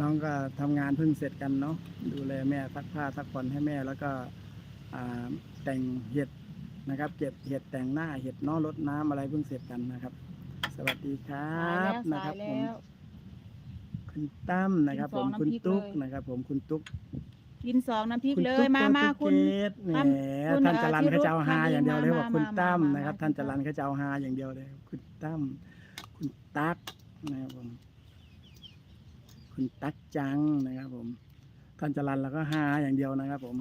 น้องก็ทำงานเพิ่งเสร็จกันเนาะดูแลแม่ซักผ้าซักผ่อนให้แม่แล้วก็อ่าแต่งเห็ดนะครับ เก็บเห็ดแต่งหน้าเห็ดเนอรดน้ำอะไรเพิ่งเสร็จกันนะครับ สวัสดีครัสายบแล้วนะคสารัยบผมแล้วคุณตั้มนะครับกิผนมสองคุณน้ำพริกตุ๊กเลยนะครับ ผมคุณตุ๊กกินสองน้ำพริกคุณเลตุ๊ยมามาตุ๊กคุณเกตแหมคุณท่านจรันเอ่อเขาจะเอาฮาที่อย่างเดียวเลยมาบอกคุณมาตั้มมามานะครับมาท่านจรันเขาจะเอาฮาอย่างเดียวเลย คุณตั้มคุณตั๊กนะครับผม คุณตั๊กจังนะครับผมท่านจรันแล้วก็ฮาอย่างเดียวนะครับ ผม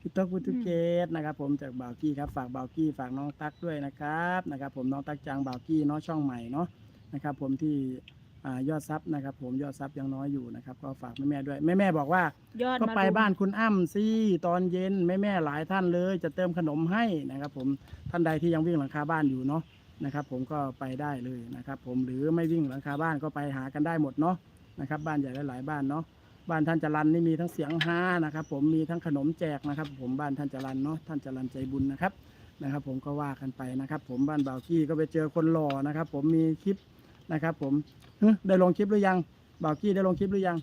พี่ต๊อกพุทธเกตนะครับ ผมจากบ่าวกี้ครับฝากบ่าวกี้ฝากน้องตั๊กด้วยนะครับนะครับ ผมน้องตั๊กจังบ่าวกี้เนาะช่องใหม่เนาะนะครับ ผมที่อ่ายอดซับนะครับ ผมยอดซับยังน้อยอยู่นะครับ ก็ฝากแม่แม่ๆด้วยแม่แม่ๆบอกว่ายอดก็มไปรุมบ้านคุณอ้ำสิตอนเย็นแม่แม่ๆหลายท่านเลย จะเติมขนมให้นะครับ ผมท่านใดที่ยังวิ่งหลังคาบ้านอยู่เนาะนะครับ ผมก็ไปได้เลยนะครับ ผมหรือไม่วิ่งหลังคาบ้านก็ไปหากันได้หมดเนาะ นะครับ บ้านใหญ่หลายๆบ้านเนาะบ้านท่านจรันนี่มีทั้งเสียงฮานะครับ ผมมีทั้งขนมแจกนะครับ ผมบ้านท่านจรันเนาะท่านจรันใจบุญนะครับนะครับ ผมก็ว่ากันไปนะครับ ผมบ้านบ่าวกี้ก็ไปเจอคนหล่อนะครับ ผมมีคลิปนะครับ ผมได้ลงคลิปหรือยังบ่าวกี้ได้ลงคลิปหรือยัง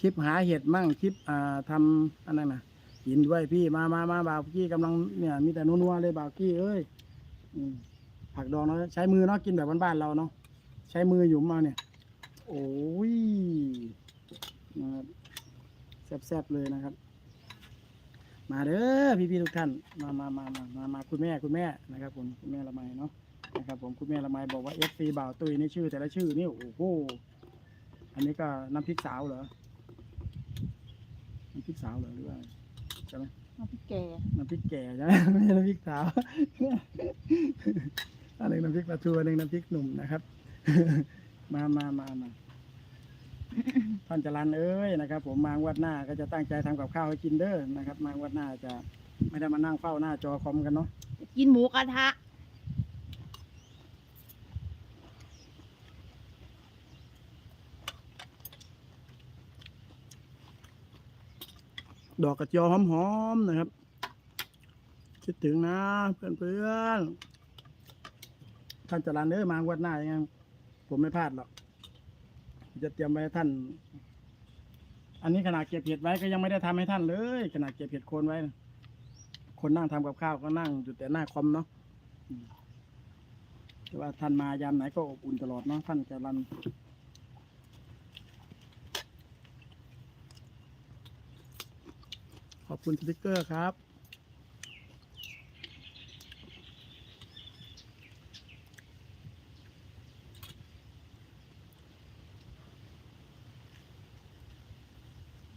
คลิปหาเห็ดมั่งคลิปอ่าทำอันนั้นนะกินด้วยพี่มามามาบ่าวกี้กำลังเนี่ยมีแต่นัวๆเลยบ่าวกี้เอ้ยอผักดองเนาะใช้มือเนาะกินแบบบ้านๆเราเนาะใช้มือหยุมมาเนี่ย โอ้ยนะครับแซ่บๆเลยนะครับ มาเด้อพี่ๆทุกท่าน มามามามามามาคุณแม่คุณแม่นะครับ ผมคุณแม่ละไมเนาะนะครับ ผมคุณแม่ละไมบอกว่าเอฟซีบ่าวตุยนี่ชื่อ แต่ละชื่อนี่โอ้โหอันนี้ก็น้ำพริกสาวเหรอน้ำพริกสาวเหรอหรือว่าอะไรใช่ไหมน้ำพริกแกน้ำพริกแก่ใช่ไหมไม่ใช่น้ำพริกสาวอันหนึ่งน้ำพริกปลาทูอันหนึ่งน้ำพริกหนุ่มนะครับ มามามามาท่านจรันเอ้ยนะครับ ผมมางวัดหน้าก็จะตั้งใจทำกับข้าวให้กินเด้อนะครับ มางวัดหน้าจะไม่ได้มานั่งเฝ้าหน้าจอคอมกันเนาะกินหมูกระทะ ดอกกระเจียวหอมๆนะครับ คิดถึงนะเพื่อนๆท่านจรันเอ้ยมางวัดหน้ายังไง ผมไม่พลาดหรอกจะเตรียมไว้ให้ท่าน อันนี้ขนาดเก็บเห็ดไว้ก็ยังไม่ได้ทำให้ท่านเลย ขนาดเก็บเห็ดโคนไว้นะคนนั่งทำกับข้าวก็นั่งอยู่แต่หน้าคอมเนาะแต่ว่าท่านมายามไหนก็อบอุ่นตลอดเนาะท่านจรันขอบคุณสติกเกอร์ครับ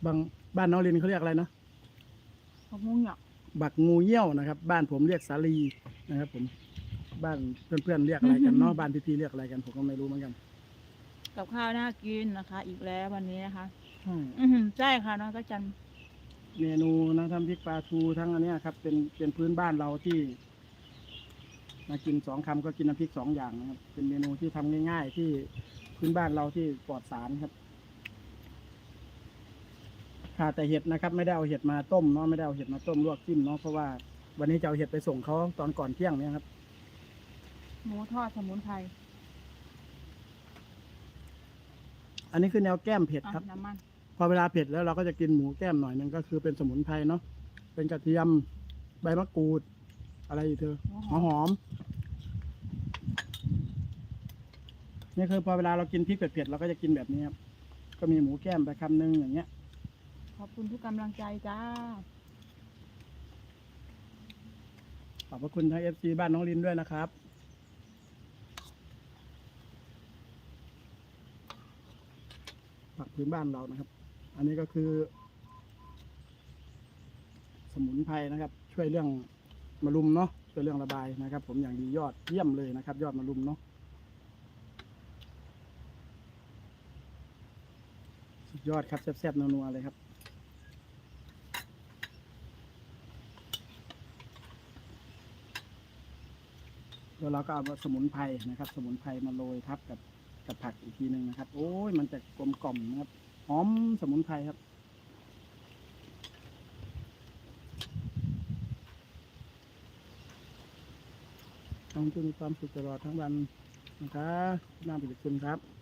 บางบ้านน้องลินเขาเรียกอะไรนะผักมุ้งหยอกบักงูเหี้ยวนะครับ บ้านผมเรียกสาลีนะครับผมบ้านเพื่อนๆเรียกอะไรกันเนาะบ้านพี่ๆเรียกอะไรกันผมก็ไม่รู้เหมือนกันกับข้าวน่ากินนะคะ อีกแล้ววันนี้นะคะ ใช่อือหือใช่ค่ะน้องก็จันเมนูนะทำพริกปลาทูทั้งอันเนี้ยครับ เป็นเป็นพื้นบ้านเราที่ มากินสองคำก็กินน้ำพริกสองอย่างนะครับเป็นเมนูที่ทำง่าย ๆ ที่พื้นบ้านเราที่ปลอดสารครับ ขาดแต่เห็ดนะครับ ไม่ได้เอาเห็ดมาต้มเนาะไม่ได้เอาเห็ดมาต้มลวกจิ้มเนาะเพราะว่าวันนี้จะเอาเห็ดไปส่งเขาตอนก่อนเที่ยงเนี่ยครับ หมูทอดสมุนไพรอันนี้คือแนวแก้มเผ็ดอะครับ น้ำมันพอเวลาเผ็ดแล้วเราก็จะกินหมูแก้มหน่อยหนึงก็คือเป็นสมุนไพรเนาะเป็นกระเทียมใบมะกรูด อะไรอีกเธอหัวหอมนี่คือพอเวลาเรากินพริกเผ็ดๆเราก็จะกินแบบนี้ครับ ก็มีหมูแก้มไปคำนึงอย่างเงี้ย ขอบคุณทุกกำลังใจจ้า ขอบพระคุณทางเอฟซีบ้านน้องลินด้วยนะครับ ผักพื้นบ้านเรานะครับ อันนี้ก็คือ สมุนไพรนะครับ ช่วยเรื่องมะรุมเนาะช่วยเรื่องระบายนะครับ ผมอย่างดียอดเยี่ยมเลยนะครับ ยอดมะรุมเนาะสุดยอดครับแซ่บๆนัวๆเลยครับ แล้วเราก็เอาสมุนไพรนะครับ สมุนไพรมาโรยทับกับกับผักอีกทีหนึ่งนะครับ โอ้ยมันจะกลมกล่อมนะครับหอมสมุนไพรครับ ต้องจะมีความสุขตลอดทั้งวันนะครับน่าเป็นคุณครับ